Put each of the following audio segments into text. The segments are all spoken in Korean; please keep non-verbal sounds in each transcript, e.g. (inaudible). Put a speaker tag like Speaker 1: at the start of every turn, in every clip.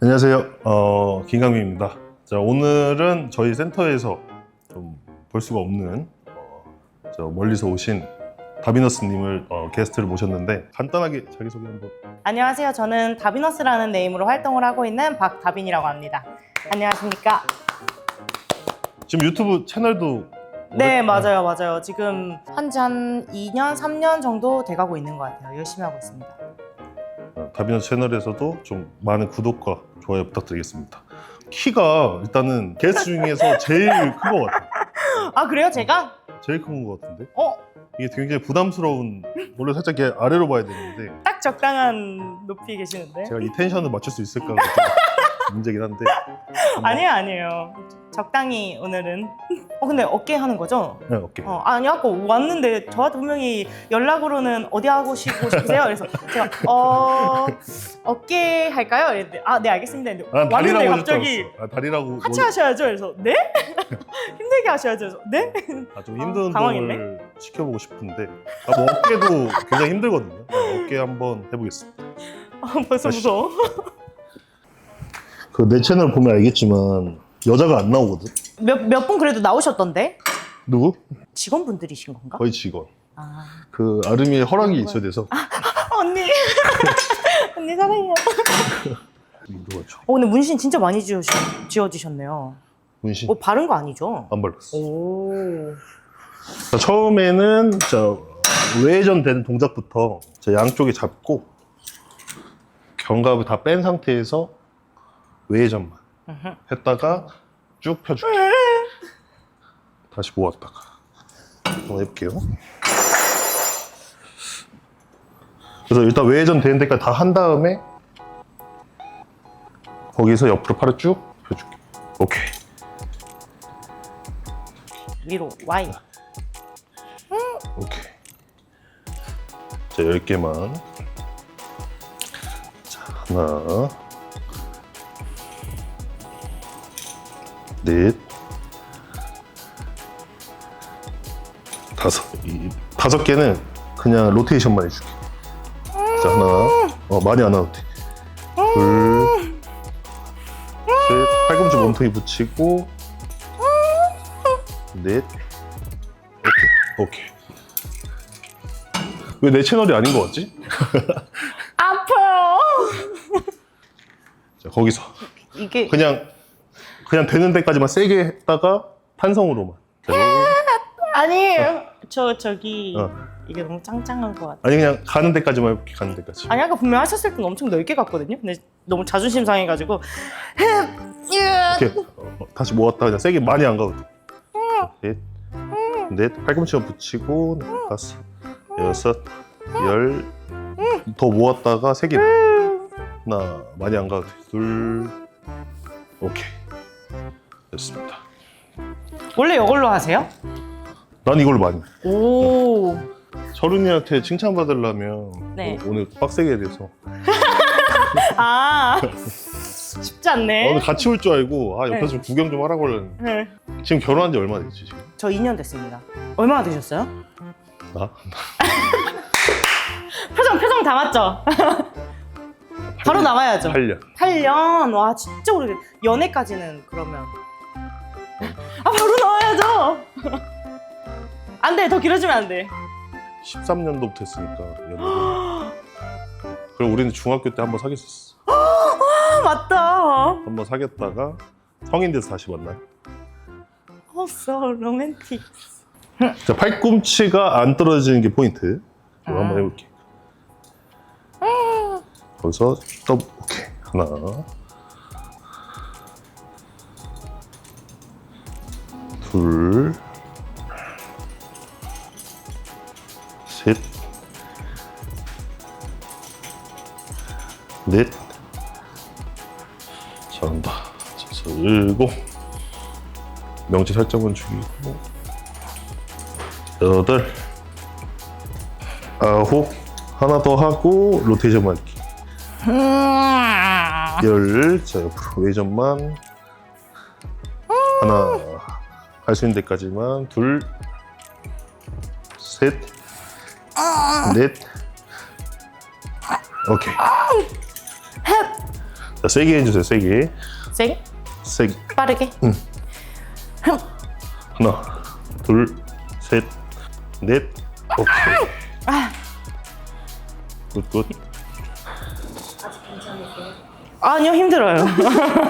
Speaker 1: 안녕하세요. 어, 김강민입니다. 자, 오늘은 저희 센터에서 좀 볼 수가 없는 어, 저 멀리서 오신 다비너스님을 어, 게스트를 모셨는데 간단하게 자기소개 한번.
Speaker 2: 안녕하세요. 저는 다비너스라는 네임으로 활동을 하고 있는 박다빈이라고 합니다. 안녕하십니까?
Speaker 1: 지금 유튜브 채널도
Speaker 2: 네,
Speaker 1: 오래-
Speaker 2: 맞아요, 맞아요. 지금 한지 한 2년, 3년 정도 돼가고 있는 것 같아요. 열심히 하고 있습니다.
Speaker 1: 어, 다비너스 채널에서도 좀 많은 구독과 좋아요 부탁드리겠습니다. 키가 일단은 게스트 중에서 제일 큰 것 같아요. (laughs)
Speaker 2: 아, 그래요? 제가?
Speaker 1: 제일 큰 것 같은데
Speaker 2: 어,
Speaker 1: 이게 굉장히 부담스러운 원래 살짝 이렇게 아래로 봐야 되는데
Speaker 2: 딱 적당한 높이 계시는데?
Speaker 1: 제가 이 텐션을 맞출 수 있을까가 좀 (laughs) 문제긴 한데
Speaker 2: 아니에요, 아니에요. 적당히 오늘은. 어, 근데 어깨 하는 거죠?
Speaker 1: 네, 오케이.
Speaker 2: 어, 아니, 아까 왔는데 저한테 분명히 연락으로는 어디 하고 싶고 싶으세요? 그래서 제가, 어, 어깨 할까요? 이랬는데, 아, 네, 알겠습니다. 했는데
Speaker 1: 난
Speaker 2: 왔는데
Speaker 1: 다리라고
Speaker 2: 갑자기.
Speaker 1: 아, 다리라고
Speaker 2: 하체
Speaker 1: 뭘-
Speaker 2: 하셔야죠. 그래서 네? (laughs) 힘들게 하셔야죠. 그래서 네?
Speaker 1: 아, 좀 힘든
Speaker 2: 어, 당황했네.
Speaker 1: 운동을 시켜보고 싶은데 아, 뭐 어깨도 굉장히 힘들거든요. 네, 어깨 한번 해보겠습니다.
Speaker 2: 아, 벌써 무서워.
Speaker 1: 그 내 채널 보면 알겠지만 여자가 안 나오거든.
Speaker 2: 몇 몇 분 그래도 나오셨던데
Speaker 1: 누구?
Speaker 2: 직원분들이신 건가?
Speaker 1: 거의 직원.
Speaker 2: 아
Speaker 1: 그 아름이의 허락이 있어야 돼서
Speaker 2: 언니 (laughs) 언니 사랑해요.
Speaker 1: 누구죠?
Speaker 2: 어 근데 문신 진짜 많이 지어 지어지셨네요.
Speaker 1: 문신
Speaker 2: 뭐 바른 거 아니죠?
Speaker 1: 안 발랐어.
Speaker 2: 오.
Speaker 1: 자, 처음에는 저 외전 되는 동작부터 자, 양쪽에 잡고 견갑을 다 뺀 상태에서 외전만. 했다가 쭉 펴줄게. 다시 모았다가 한번 해볼게요. 그래서 일단 외전 되는 데까지 다 한 다음에 거기서 옆으로 팔을 쭉 펴줄게. 오케이.
Speaker 2: 위로 Y.
Speaker 1: 오케이. 자, 10개만. 자, 하나. 넷. 다섯. 이, 다섯 개는 그냥 로테이션만 해줄게. 자, 하나. 어, 많이 안 하도 돼. 둘. 셋. 팔꿈치 몸통이 붙이고. 넷. 오케이. 오케이. 왜 내 채널이 아닌 것 같지? (laughs)
Speaker 2: 아파요.
Speaker 1: 자, 거기서
Speaker 2: 이게
Speaker 1: 그냥 그냥 되는 데까지만 세게 했다가 탄성으로만. 자, (laughs)
Speaker 2: 아니에요. 저 저기
Speaker 1: 어.
Speaker 2: 이게 너무 짱짱한 것 같아.
Speaker 1: 아니 그냥 가는 데까지만 이렇게 가는 데까지.
Speaker 2: 아니 아까 분명 하셨을 때는 엄청 넓게 갔거든요. 근데 너무 자존심 상해가지고
Speaker 1: 이렇게 어, 어, 다시 모았다 그냥 세게 많이 안 돼. 넷, 넷, 팔꿈치만 붙이고 다섯, 여섯, 열. 더 모았다가 세 개. 하나 많이 안 가도 돼. 둘, 오케이. 됐습니다.
Speaker 2: 원래 이걸로 하세요?
Speaker 1: 난 이걸 많이. 해.
Speaker 2: 오.
Speaker 1: 철훈이한테 칭찬받으려면
Speaker 2: 네.
Speaker 1: 오- 오늘 빡세게 돼서 (laughs)
Speaker 2: 아 쉽지
Speaker 1: 아,
Speaker 2: 않네.
Speaker 1: 오늘 같이 올 줄 알고 아 옆에서
Speaker 2: 네.
Speaker 1: 좀 구경 좀 하라고 하려는데
Speaker 2: 네.
Speaker 1: 지금 결혼한 지 얼마 됐지 지금?
Speaker 2: 저 2년 됐습니다. 얼마나 되셨어요?
Speaker 1: 나? (laughs)
Speaker 2: 표정 표정 다 맞죠? (laughs) 바로 나와야죠.
Speaker 1: 8년
Speaker 2: 8년 와 진짜 오래됐. 연애까지는 그러면 아 바로 나와야죠. 안 돼. 더 길어지면 안 돼.
Speaker 1: 13년도부터 했으니까 그럼 우리는 중학교 때 한 번 사귀었었어.
Speaker 2: 아 맞다.
Speaker 1: 한 번 사귀었다가 성인 돼서 다시 만나요.
Speaker 2: 어, so romantic.
Speaker 1: 자 팔꿈치가 안 떨어지는 게 포인트. 이거 한번
Speaker 2: 아.
Speaker 1: 해볼게. 거기서 더블 오케이. 하나. 둘 넷, 잘한다. 그래서 일곱, 명치 살짝만 죽이고, 여덟, 아홉, 하나 더 하고 로테이션 맞기. 열, 자 옆으로 외전만. 하나. 할 수 있는 데까지만. 둘, 셋, 넷, 오케이. 자, 세게 해주세요, 세게.
Speaker 2: 세게?
Speaker 1: 세게.
Speaker 2: 빠르게?
Speaker 1: 하나, 둘, 셋, 넷. 오케이. 굿, 굿.
Speaker 2: 아니요 힘들어요.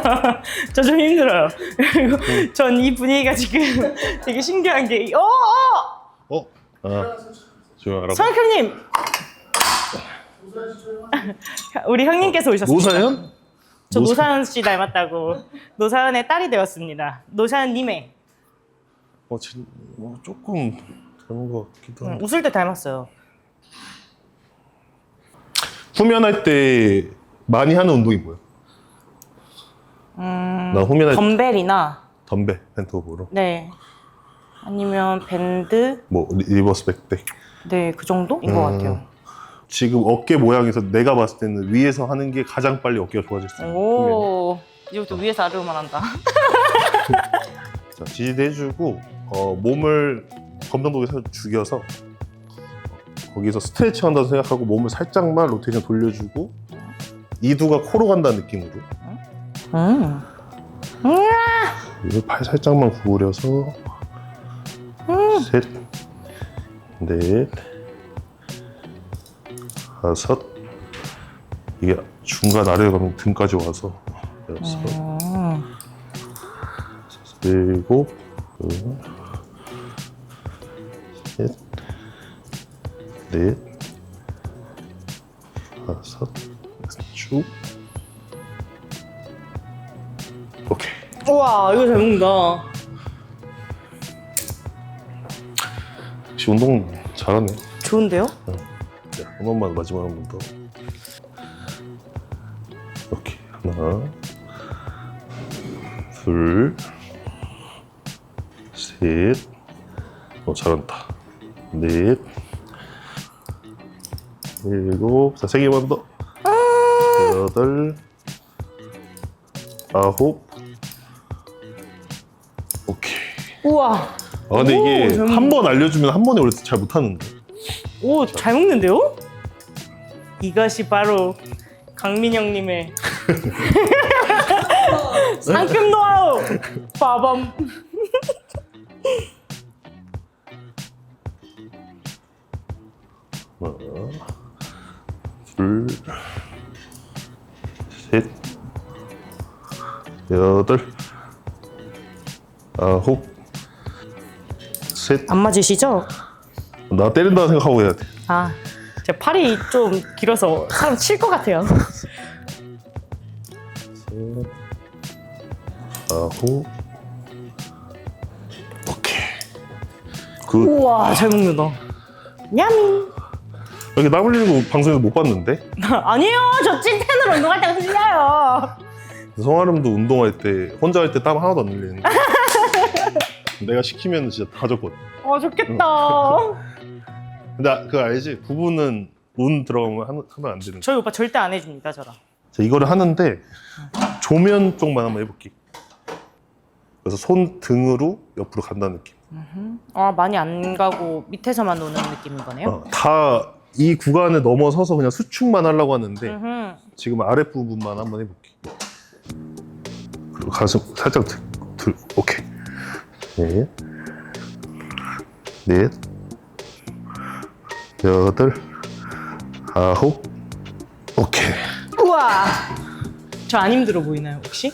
Speaker 2: (laughs) 저 좀 힘들어요. 그리고 전 이 분위기가 지금 (laughs) 되게 신기한 게 어, 어!
Speaker 1: 어? 아, 조용하라고.
Speaker 2: 서학형님! 우리 형님께서 오셨습니다.
Speaker 1: 노사연?
Speaker 2: 저
Speaker 1: 노사-
Speaker 2: 노사연 씨 닮았다고. 노사연의 딸이 되었습니다. 노사연님의
Speaker 1: 어, 진, 어, 조금 닮은 것 같기도
Speaker 2: 응,
Speaker 1: 한데.
Speaker 2: 웃을 때 닮았어요.
Speaker 1: 후면할 때 많이 하는 운동이 뭐야?
Speaker 2: 음,
Speaker 1: 나 후면할 때
Speaker 2: 덤벨이나
Speaker 1: 덤벨, 벤트오버로.
Speaker 2: 네 아니면 밴드
Speaker 1: 뭐 리- 리버스 백백.
Speaker 2: 네 그 정도인 것
Speaker 1: 음.
Speaker 2: 같아요.
Speaker 1: 지금 어깨 모양에서 내가 봤을 때는 위에서 하는 게 가장 빨리 어깨가 좋아질 수 있는 후면.
Speaker 2: 오 이제부터 위에서 아래로만 한다.
Speaker 1: 자, 지지대 해주고 어, 몸을 검정독에 살짝 죽여서 거기서 스트레칭 한다고 생각하고 몸을 살짝만 로테이션 돌려주고 이두가 코로 간다는 느낌으로
Speaker 2: 음.
Speaker 1: 그리고 팔 살짝만 구부려서 셋, 넷, 다섯 이게 중간 아래로 가면 등까지 와서 여섯,
Speaker 2: 음.
Speaker 1: 일곱, 둘, 셋, 넷, 다섯, 쭉. 오케이.
Speaker 2: 우와 이거 잘 먹는다.
Speaker 1: 역시 운동 잘하네.
Speaker 2: 좋은데요?
Speaker 1: 자, 한 번만 마지막 한 번 더. 오케이. 하나, 둘, 셋. 어, 잘한다. 넷, 일곱. 자, 세 개만 더. 여덟, 아홉. 오케이.
Speaker 2: 우와
Speaker 1: 아, 근데
Speaker 2: 오,
Speaker 1: 이게 잘한번 알려주면 한 번에 원래 잘 못하는데.
Speaker 2: 오 잘 먹는데요? 이것이 바로 강민영님의 (laughs) 상큼 노하우 빠밤
Speaker 1: 하나, (laughs) 둘, 셋, 여덟, 아홉, 셋.
Speaker 2: 안 맞으시죠?
Speaker 1: 나 때린다 생각하고 해야 돼.
Speaker 2: 아, 제 팔이 좀 길어서 사람 칠 것 같아요.
Speaker 1: 오케이. 그
Speaker 2: 우와, 잘 먹는다. 야미.
Speaker 1: 여기 땀 흘리는 거 방송에서 못 봤는데? (laughs)
Speaker 2: 아니에요, 저 찐텐으로 운동할 때 흘려요.
Speaker 1: 성아름도 운동할 때 혼자 할 때 땀 하나도 안 흘리는데. (laughs) 내가 시키면 진짜 다 줬거든.
Speaker 2: 어, 좋겠다.
Speaker 1: 근데 아- 그거 알지? 부부는 운 들어가면 하면, 하면 안 되는 거.
Speaker 2: 저희 오빠 절대 안 해줍니다, 저랑.
Speaker 1: 자, 이거를 하는데 조면 쪽만 한번 해볼게. 그래서 손 등으로 옆으로 간다는 느낌.
Speaker 2: 아, 많이 안 가고 밑에서만 노는 느낌인 거네요.
Speaker 1: 어, 다이 구간을 넘어서서 그냥 수축만 하려고 하는데
Speaker 2: 음흠.
Speaker 1: 지금 아랫 부분만 한번 해볼게. 그리고 가슴 살짝 들, 들 오케이. 넷, 넷, 여덟, 아홉, 오케이.
Speaker 2: 우와. 저 안 힘들어 보이나요, 혹시?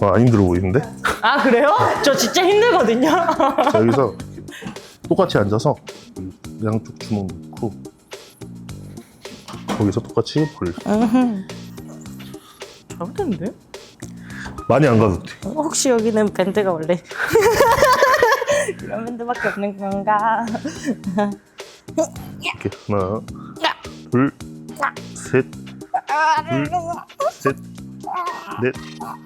Speaker 1: 어, 안 힘들어 보이는데?
Speaker 2: 아, 그래요? 저 진짜 힘들거든요.
Speaker 1: 자, 여기서 똑같이 앉아서 양쪽 주먹 놓고 거기서 똑같이 벌려.
Speaker 2: 잘못했는데?
Speaker 1: 많이 안 가도 돼.
Speaker 2: 어, 혹시 여기는 밴드가 원래 (laughs) 이런 밴드밖에 없는 건가?
Speaker 1: 이렇게 하나, 둘, 셋, 둘, 셋, 넷.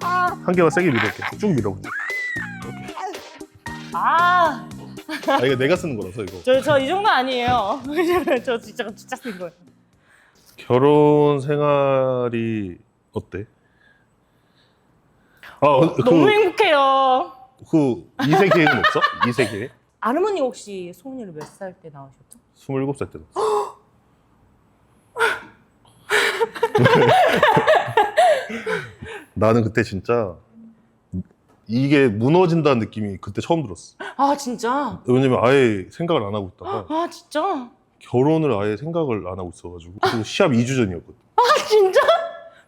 Speaker 1: 한 개만 세게 밀어볼게. 쭉 밀어볼게.
Speaker 2: 아,
Speaker 1: 아 이거 내가 쓰는 거라서 이거.
Speaker 2: 저 저 이 정도 아니에요. (laughs) 저 진짜 진짜 쓴 거예요.
Speaker 1: 결혼 생활이 어때? 아, 그,
Speaker 2: 너무 행복해요.
Speaker 1: 그 2세 계획은 없어? 2세 계획?
Speaker 2: 아르머니 혹시 송은이를 몇 살때 나오셨죠?
Speaker 1: 27살 때. (laughs) 나는 그때 진짜 이게 무너진다는 느낌이 그때 처음 들었어.
Speaker 2: 아 진짜?
Speaker 1: 왜냐면 아예 생각을 안 하고 있다가
Speaker 2: 아 진짜?
Speaker 1: 결혼을 아예 생각을 안 하고 있어가지고 그리고 시합 2주 전이었거든.
Speaker 2: 아 진짜?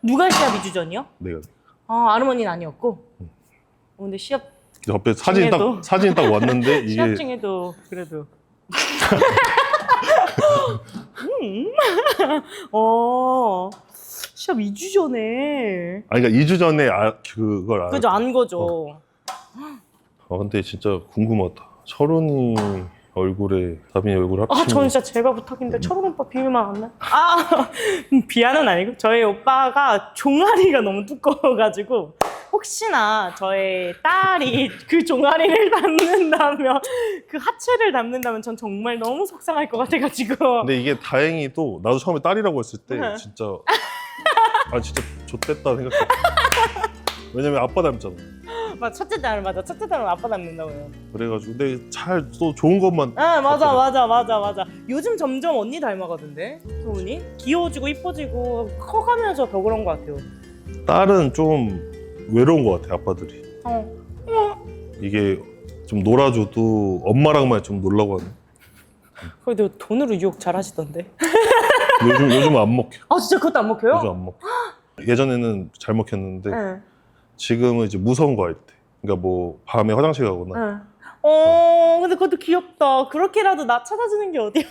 Speaker 2: 누가 시합 2주 전이요?
Speaker 1: 내가
Speaker 2: 아 아르머니는 아니었고. 어, 근데 시합
Speaker 1: 옆에 사진이 딱
Speaker 2: 중에도.
Speaker 1: 사진이 딱 왔는데 (laughs) 이게
Speaker 2: 시합 중에도 그래도. (laughs) 음. 어. 시합 2주 전에.
Speaker 1: 아니 그러니까 2주 전에 아, 그걸 알아.
Speaker 2: 그죠 안 거죠.
Speaker 1: 아 근데 진짜 궁금하다. 철훈이 얼굴에 다빈이 얼굴 합치면
Speaker 2: 아, 저는 진짜 제가 부탁인데 철원 오빠 비밀만 안 나. 아, (laughs) 비하는 아니고 저희 오빠가 종아리가 너무 두꺼워가지고 혹시나 저의 딸이 그 종아리를 (laughs) 담는다면 그 하체를 담는다면 전 정말 너무 속상할 것 같아가지고.
Speaker 1: 근데 이게 다행히도 나도 처음에 딸이라고 했을 때
Speaker 2: 네.
Speaker 1: 진짜 아 진짜 좋댔다 생각했어. 왜냐면 아빠 닮잖아.
Speaker 2: 맞아 첫째 딸 맞아 첫째 딸은 아빠 닮는다고요.
Speaker 1: 그래가지고 근데 잘 또 좋은 것만
Speaker 2: 아 맞아.
Speaker 1: 맞아
Speaker 2: 맞아 맞아. 요즘 점점 언니 닮아가던데 소은이 귀여워지고 이뻐지고 커가면서 더 그런 것 같아요.
Speaker 1: 딸은 좀 외로운 것 같아 아빠들이.
Speaker 2: 어.
Speaker 1: 이게 좀 놀아줘도 엄마랑만 좀 놀라고 하네.
Speaker 2: 그래도 돈으로 유혹 잘 하시던데.
Speaker 1: 요즘 요즘 안 먹혀.
Speaker 2: 아 진짜 그것도 안 먹혀요?
Speaker 1: 요즘 안 먹혀. 예전에는 잘 먹혔는데
Speaker 2: 응.
Speaker 1: 지금은 이제 무서운 거 할 때. 그러니까 뭐 밤에 화장실 가거나
Speaker 2: 응. 어, 근데 그것도 귀엽다. 그렇게라도 나 찾아주는 게 어디야?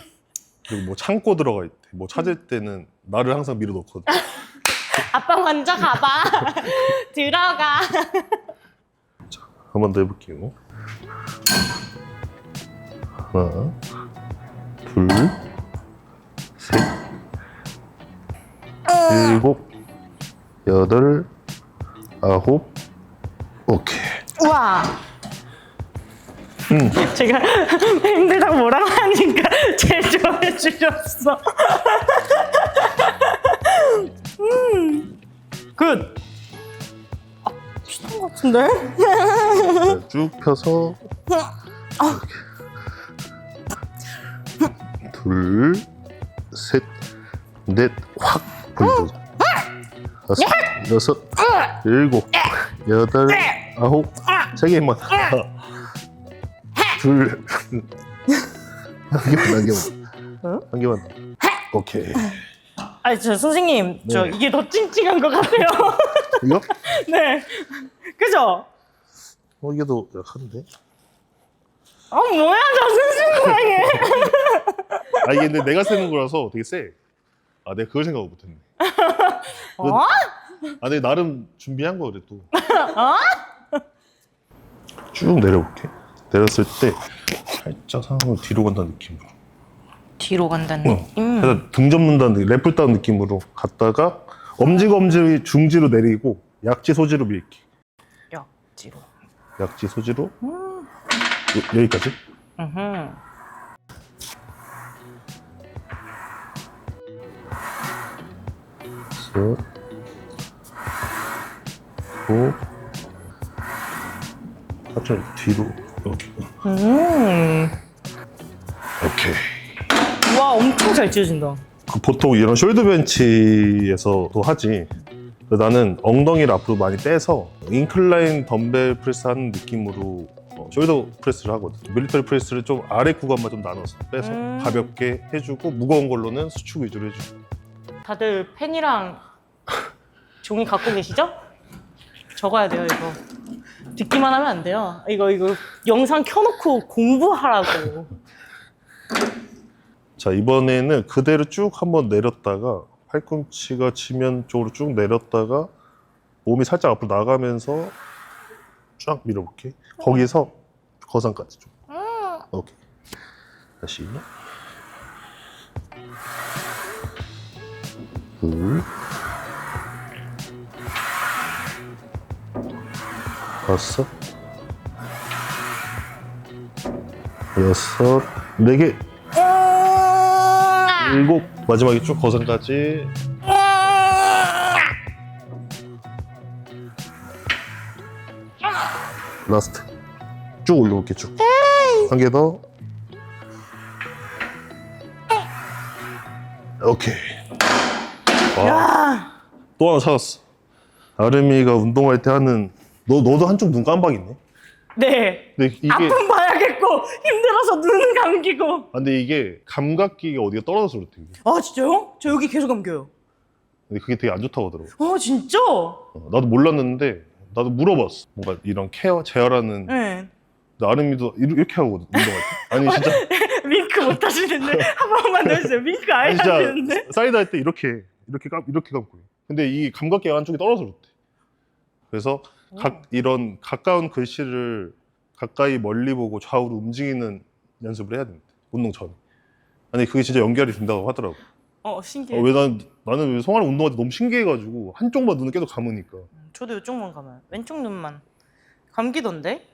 Speaker 1: 그리고 뭐 창고 들어가 있대. 뭐 찾을 때는 나를 항상 밀어 넣거든. (laughs)
Speaker 2: 아빠 먼저 가봐. (laughs) 들어가. (laughs)
Speaker 1: 한 번 더 해볼게요. 하나, 둘, 셋, 일곱, 여덟, 아홉, 오케이.
Speaker 2: 우와.
Speaker 1: 응.
Speaker 2: 제가 (laughs) 힘들다고 뭐라고 하니까 제일 좋아해 주셨어. 음. 굿. 아, 비슷한 것 같은데?
Speaker 1: 자, 쭉 펴서 이렇게. 둘, 셋, 넷, 확 벌려줘. 다섯, 여섯, 일곱, 여덟, 아홉, 세 개만. 하나, 둘, 한 개만, 한 개만,
Speaker 2: 어?
Speaker 1: 한 개만. 오케이.
Speaker 2: 아니, 저 선생님, 저
Speaker 1: 네.
Speaker 2: 이게 더 찡찡한 것 같아요.
Speaker 1: 이거? (laughs)
Speaker 2: 네. 그죠?
Speaker 1: 어 이게 더 약한데?
Speaker 2: 아, 뭐야, 저 선생님.
Speaker 1: 아 이게 근데 내가 쓰는 거라서 되게 세. 아 내가 그걸 생각 못했네. (laughs)
Speaker 2: 어?
Speaker 1: 아, 근데 나름 준비한 거 그래도. (laughs)
Speaker 2: 어?
Speaker 1: 쭉 내려볼게. 내렸을 때 살짝 상황을 뒤로 간다는 느낌으로.
Speaker 2: 뒤로 간다는
Speaker 1: 어. 그래서 등 접는다는 느낌, 랩을 따는 느낌으로 갔다가 엄지 검지 중지로 내리고 약지 소지로 밀기.
Speaker 2: 역지로.
Speaker 1: 약지 소지로
Speaker 2: 음.
Speaker 1: 여, 여기까지.
Speaker 2: 음흠.
Speaker 1: 셋, 오, 살짝 뒤로 이렇게.
Speaker 2: 음.
Speaker 1: 오케이.
Speaker 2: 와, 엄청 잘 찢어진다.
Speaker 1: 그 보통 이런 숄더 벤치에서도 하지. 근데 나는 엉덩이를 앞으로 많이 빼서 인클라인 덤벨 프레스 하는 느낌으로 어, 숄더 프레스를 하거든. 밀리터리 프레스를 좀 아래 구간만 좀 나눠서 빼서
Speaker 2: 음.
Speaker 1: 가볍게 해주고 무거운 걸로는 수축 위주로 해주고.
Speaker 2: 다들 펜이랑 종이 갖고 계시죠? 적어야 돼요, 이거. 듣기만 하면 안 돼요. 이거, 이거 영상 켜놓고 공부하라고.
Speaker 1: 자 이번에는 그대로 쭉 한번 내렸다가 팔꿈치가 지면 쪽으로 쭉 내렸다가 몸이 살짝 앞으로 나가면서 쫙 밀어볼게. 거기서 거상까지 좀. 오케이. 다시. 둘. 다섯. 여섯. 네 개. 일곱. 마지막에 쭉 거상까지. 라스트. 쭉 올려볼게, 쭉. 한 개 더. 오케이. 와,
Speaker 2: 야,
Speaker 1: 또 하나 찾았어. 아름이가 운동할 때 하는 너 너도 한쪽 눈 깜박 있네.
Speaker 2: 네.
Speaker 1: 근데 이게
Speaker 2: 아픔 봐야겠고 힘들어서 눈 감기고.
Speaker 1: 아, 근데 이게 감각기가 어디가 떨어져서 그렇대. 이게.
Speaker 2: 아 진짜요? 저 여기 계속 감겨요.
Speaker 1: 근데 그게 되게 안 좋다고 하더라고.
Speaker 2: 아 진짜?
Speaker 1: 어, 나도 몰랐는데 나도 물어봤어. 뭔가 이런 케어 제어라는
Speaker 2: 네.
Speaker 1: 근데 아름이도 이렇게 이렇게 하거든 운동할 때. 아니 진짜
Speaker 2: 윙크 못 하시는데 (laughs) 한 번만 더 해주세요. 윙크 아예
Speaker 1: 아니
Speaker 2: 안 되는데.
Speaker 1: 사이드 할 때 이렇게 이렇게 감 이렇게 감고. 해. 근데 이 감각기가 한쪽이 떨어져 그렇대. 그래서 각 이런 가까운 글씨를 가까이 멀리 보고 좌우로 움직이는 연습을 해야 된대. 운동 전에. 아니 그게 진짜 연결이 된다고 하더라고.
Speaker 2: 어 신기해.
Speaker 1: 어, 왜 난, 나는 왜 성화를 운동할 때 너무 신기해가지고 한쪽만 눈을 계속 감으니까.
Speaker 2: 저도 이쪽만 감아요. 왼쪽 눈만 감기던데?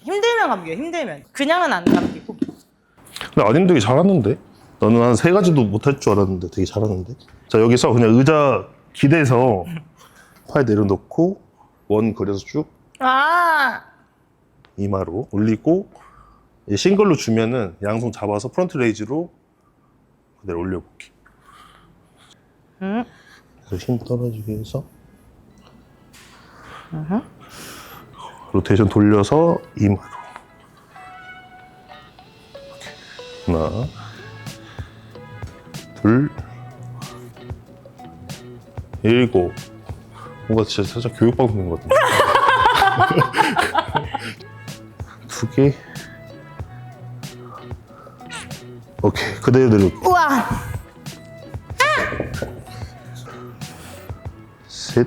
Speaker 2: 힘들면 감겨요. 힘들면. 그냥은 안 감기고.
Speaker 1: 근데 아님 되게 잘하는데? 나는 한 세 가지도 못할 줄 알았는데 되게 잘하는데? 자 여기서 그냥 의자 기대서 팔 내려놓고 원 그려서 쭉
Speaker 2: 아.
Speaker 1: 이마로 올리고 이 싱글로 주면은 양손 잡아서 프론트 레이즈로 그대로 올려볼게
Speaker 2: 응.
Speaker 1: 그래서 힘 떨어지게 해서 로테이션 돌려서 이마로 하나 둘 일곱 뭔가 진짜 살짝 교육방송인 것 같은데. (laughs) 두 개? 오케이 그대로 내려
Speaker 2: 우와.
Speaker 1: 셋,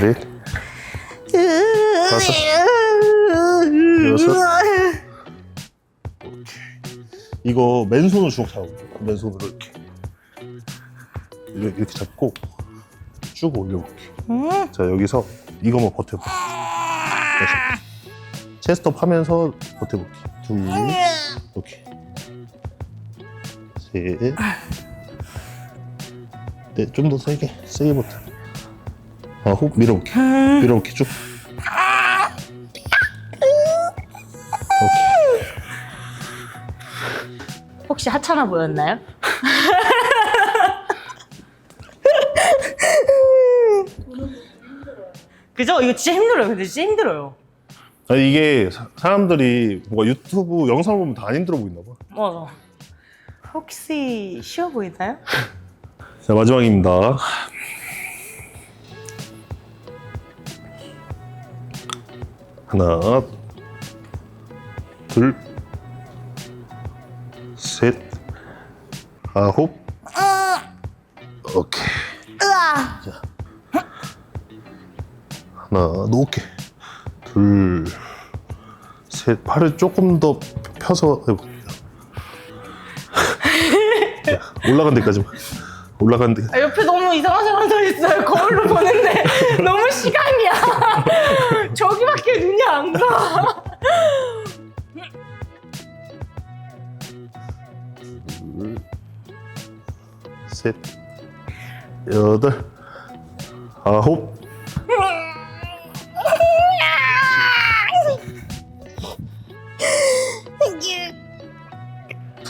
Speaker 1: 넷, 다섯, 여섯. 이거 맨손으로 주먹 잡고 맨손으로 이렇게 이렇게 잡고 쭉 올려볼게.
Speaker 2: 음.
Speaker 1: 자 여기서 이거만 버텨봐. 다시. 체스트업 하면서 버텨볼게. 둘, 오케이. 셋, 넷, 좀더 세게, 세게 버텨. 아, 호흡 밀어볼게. 밀어볼게 쭉. 오케이.
Speaker 2: 혹시 하찮아 보였나요? 그죠? 이거 진짜 힘들어요. 근데 진짜 힘들어요.
Speaker 1: 아, 이게 사, 사람들이 뭔가 유튜브 영상 보면 다 안 힘들어 보이나 봐.
Speaker 2: 맞아. 혹시 쉬워 보이나요? (laughs)
Speaker 1: 자 마지막입니다. 하나, 둘, 셋, 아홉, 오케이. 자, 하나, 높게, 둘, 셋, 팔을 조금 더 펴서 해볼게요. 자, 올라간 데까지만. 올라간 데.
Speaker 2: 아, 옆에 너무 이상한 사람 서 있어요. 거울로 보는데 (laughs) 너무 시간이야. 저기밖에 눈이 안 가.
Speaker 1: 둘, 셋, 여덟, 아홉.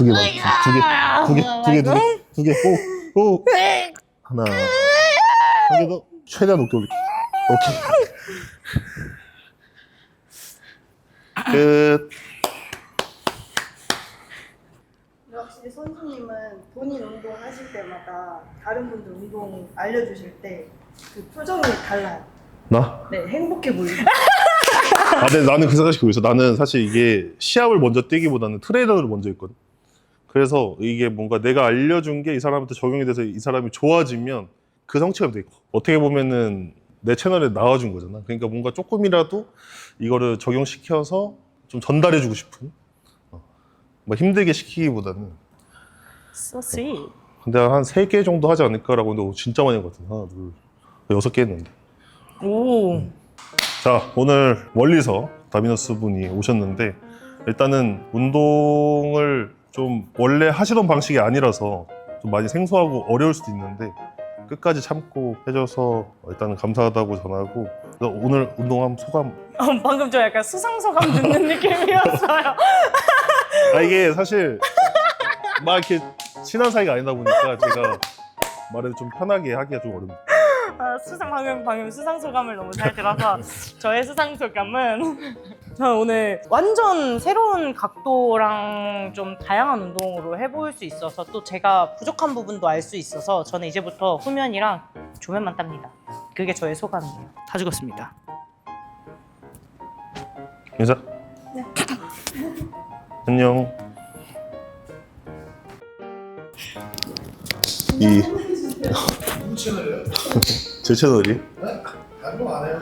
Speaker 1: 두 개, 만- 두 개, 두 개, 두 개, 두 개, 두 개, 오, 오, 하나, 한 개 더, 최대한 높게 올릴게. 오케이. 끝.
Speaker 3: 확실히 선수님은 본인 운동 하실 때마다 다른 분들 운동 알려주실 때 그 표정이 달라요.
Speaker 1: 나?
Speaker 3: 네, 행복해 보이고.
Speaker 1: 아, 근데 나는 그 생각이 그거 있어. 나는 사실 이게 시합을 먼저 뛰기보다는 트레이너를 먼저 했거든. 그래서 이게 뭔가 내가 알려준 게 이 사람한테 적용이 돼서 이 사람이 좋아지면 그 성취감이 되고 어떻게 보면은 내 채널에 나와준 거잖아. 그러니까 뭔가 조금이라도 이거를 적용시켜서 좀 전달해주고 싶은. 어. 뭐 힘들게 시키기보다는.
Speaker 2: So sweet.
Speaker 1: 근데 한 세 개 정도 하지 않을까라고 근데 진짜 많이 같아. 하나, 둘, 여섯 개 했는데.
Speaker 2: 오.
Speaker 1: 자, 오늘 멀리서 다미너스 분이 오셨는데 일단은 운동을 좀 원래 하시던 방식이 아니라서 좀 많이 생소하고 어려울 수도 있는데 끝까지 참고 해줘서 일단은 감사하다고 전하고 그래서 오늘 운동한 소감
Speaker 2: 어, 방금 저 약간 수상소감 듣는 느낌이었어요. (laughs)
Speaker 1: 아 이게 사실 막 이렇게 친한 사이가 아니다 보니까 제가 말을 좀 편하게 하기가 좀 어렵니다
Speaker 2: 아, 수상 방금 방금 수상 소감을 너무 잘 들어서 저의 수상 소감은 저는 오늘 완전 새로운 각도랑 좀 다양한 운동으로 해볼 수 있어서 또 제가 부족한 부분도 알 수 있어서 저는 이제부터 후면이랑 조면만 땁니다. 그게 저의 소감이에요. 다 죽었습니다.
Speaker 1: 인사. (laughs) 안녕. 이
Speaker 4: 누구 (laughs) 채널이에요?
Speaker 1: 제 채널이
Speaker 4: 네? 방송 (laughs) 안 해요.